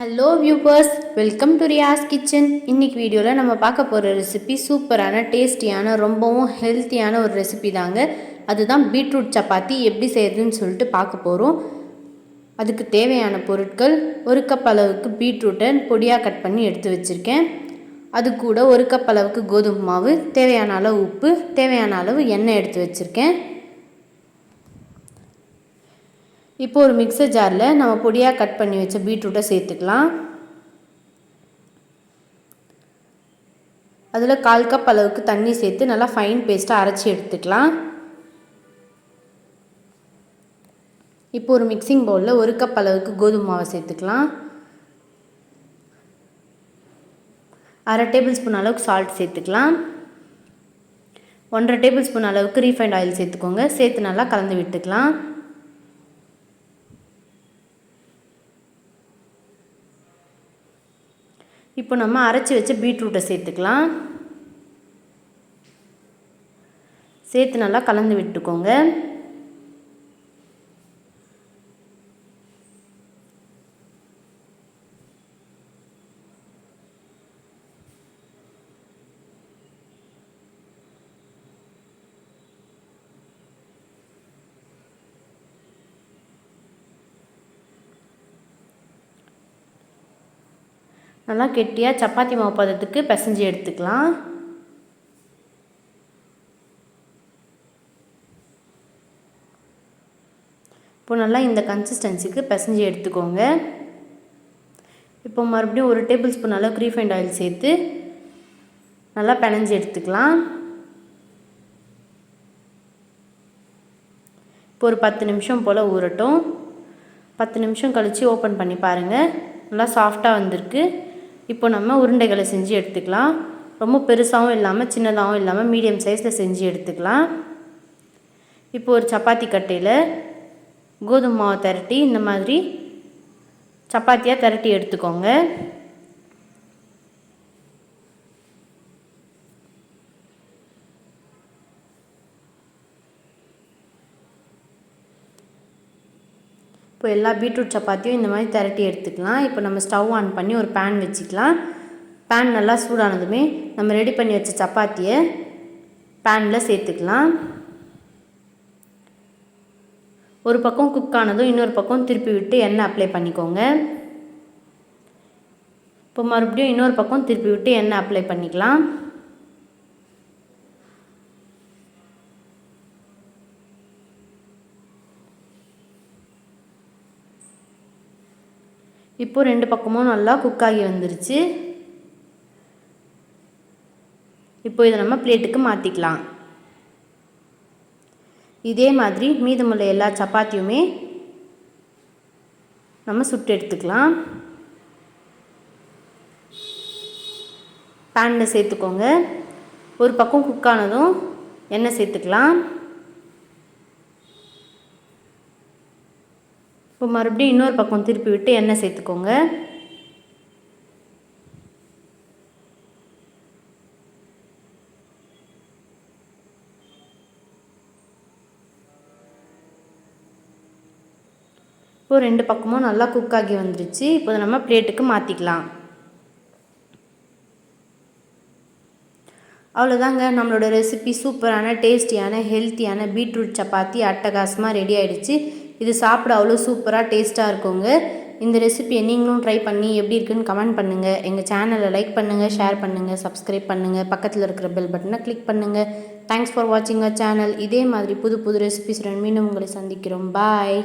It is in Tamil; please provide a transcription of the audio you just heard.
Hello viewers welcome to Riyas kitchen இன்னைக்கு வீடியோவில் நம்ம பார்க்க போகிற ரெசிபி சூப்பரான டேஸ்டியான ரொம்பவும் ஹெல்த்தியான ஒரு ரெசிபி தாங்க. அதுதான் பீட்ரூட் சப்பாத்தி. எப்படி செய்யறதுன்னு சொல்லிட்டு பார்க்க போகிறோம் அதுக்கு தேவையான பொருட்கள் ஒரு கப் அளவுக்கு பீட்ரூட்டை பொடியாக கட் பண்ணி எடுத்து வச்சுருக்கேன். அது கூட ஒரு கப் அளவுக்கு கோதுமை மாவு தேவையான அளவு உப்பு தேவையான அளவு எண்ணெய் எடுத்து வச்சுருக்கேன். இப்போ ஒரு மிக்சர் ஜாரில் நம்ம பொடியாக கட் பண்ணி வச்ச பீட்ரூட்டை சேர்த்துக்கலாம். அதில் கால் கப் அளவுக்கு தண்ணி சேர்த்து நல்லா ஃபைன் பேஸ்ட்டாக அரைச்சி எடுத்துக்கலாம். இப்போ ஒரு மிக்சிங் பவுலில் ஒரு கப் அளவுக்கு கோதுமை மாவை சேர்த்துக்கலாம். அரை டேபிள் ஸ்பூன் அளவுக்கு சால்ட் சேர்த்துக்கலாம். ஒன்றரை டேபிள் ஸ்பூன் அளவுக்கு ரீஃபைண்ட் ஆயில் சேர்த்துக்கோங்க. சேர்த்து நல்லா கலந்து விட்டுக்கலாம். இப்போ நம்ம அரைச்சி வச்ச பீட்ரூட்டை சேர்த்துக்கலாம். சேர்த்து நல்லா கலந்து விட்டுக்கோங்க. நல்லா கெட்டியாக சப்பாத்தி மாவு பதத்துக்கு பிசைஞ்சு எடுத்துக்கலாம். இப்போ நல்லா இந்த கன்சிஸ்டன்சிக்கு பிசைஞ்சு எடுத்துக்கோங்க. இப்போ மறுபடியும் ஒரு டேபிள் ஸ்பூன் அளவுக்கு ரீஃபைண்ட் ஆயில் சேர்த்து நல்லா பினஞ்சி எடுத்துக்கலாம். இப்போ ஒரு பத்து நிமிஷம் போல் ஊறட்டும். பத்து நிமிஷம் கழித்து ஓப்பன் பண்ணி பாருங்கள் நல்லா சாஃப்டாக வந்திருக்கு. இப்போ நம்ம உருண்டைகளை செஞ்சு எடுத்துக்கலாம். ரொம்ப பெருசாகவும் இல்லாமல் சின்னதாகவும் இல்லாமல் மீடியம் சைஸில் செஞ்சு எடுத்துக்கலாம். இப்போ ஒரு சப்பாத்தி கட்டையில் கோதுமை மாவை திரட்டி இந்த மாதிரி சப்பாத்தியாக திரட்டி எடுத்துக்கோங்க. இப்போ எல்லா பீட்ரூட் சப்பாத்தியும் இந்த மாதிரி திரட்டி எடுத்துக்கலாம். இப்போ நம்ம ஸ்டவ் ஆன் பண்ணி ஒரு பேன் வச்சுக்கலாம். பேன் நல்லா சூடானதுமே நம்ம ரெடி பண்ணி வச்ச சப்பாத்தியை பேனில் சேர்த்துக்கலாம். ஒரு பக்கம் குக் ஆனதும் இன்னொரு பக்கம் திருப்பி விட்டு எண்ணெய் அப்ளை பண்ணிக்கோங்க. இப்போ மறுபடியும் இன்னொரு பக்கம் திருப்பி விட்டு எண்ணெய் அப்ளை பண்ணிக்கலாம். இப்போது ரெண்டு பக்கமும் நல்லா குக் ஆகி வந்துருச்சு. இப்போ இதை நம்ம பிளேட்டுக்கு மாற்றிக்கலாம் இதே மாதிரி மீதமுள்ள எல்லா சப்பாத்தியுமே நம்ம சுட்டு எடுத்துக்கலாம். பேனில் சேர்த்துக்கோங்க. ஒரு பக்கம் குக் ஆனதும் எண்ணெய் சேர்த்துக்கலாம். இப்போ மறுபடியும் இன்னொரு பக்கம் திருப்பி விட்டு எண்ணெய் சேர்த்துக்கோங்க. இப்போ ரெண்டு பக்கமும் நல்லா குக் ஆகி வந்துருச்சு. இப்போ நம்ம பிளேட்டுக்கு மாற்றிக்கலாம் அவ்வளோதாங்க நம்மளோட ரெசிபி சூப்பரான டேஸ்டியான ஹெல்த்தியான பீட்ரூட் சப்பாத்தி அட்டகாசமாக ரெடி ஆகிடுச்சு இது சாப்பிட அவ்வளோ சூப்பராக டேஸ்ட்டாக இருக்குங்க. இந்த ரெசிபியை நீங்களும் ட்ரை பண்ணி எப்படி இருக்குன்னு கமெண்ட் பண்ணுங்கள் எங்கள் சேனலை லைக் பண்ணுங்கள் ஷேர் பண்ணுங்கள் சப்ஸ்கிரைப் பண்ணுங்கள் பக்கத்தில் இருக்கிற பெல் பட்டனை கிளிக் பண்ணுங்கள் தேங்க்ஸ் ஃபார் வாட்சிங் அ சேனல் இதே மாதிரி புது புது ரெசிபிஸ் மீண்டும் உங்களை சந்திக்கிறோம். பாய்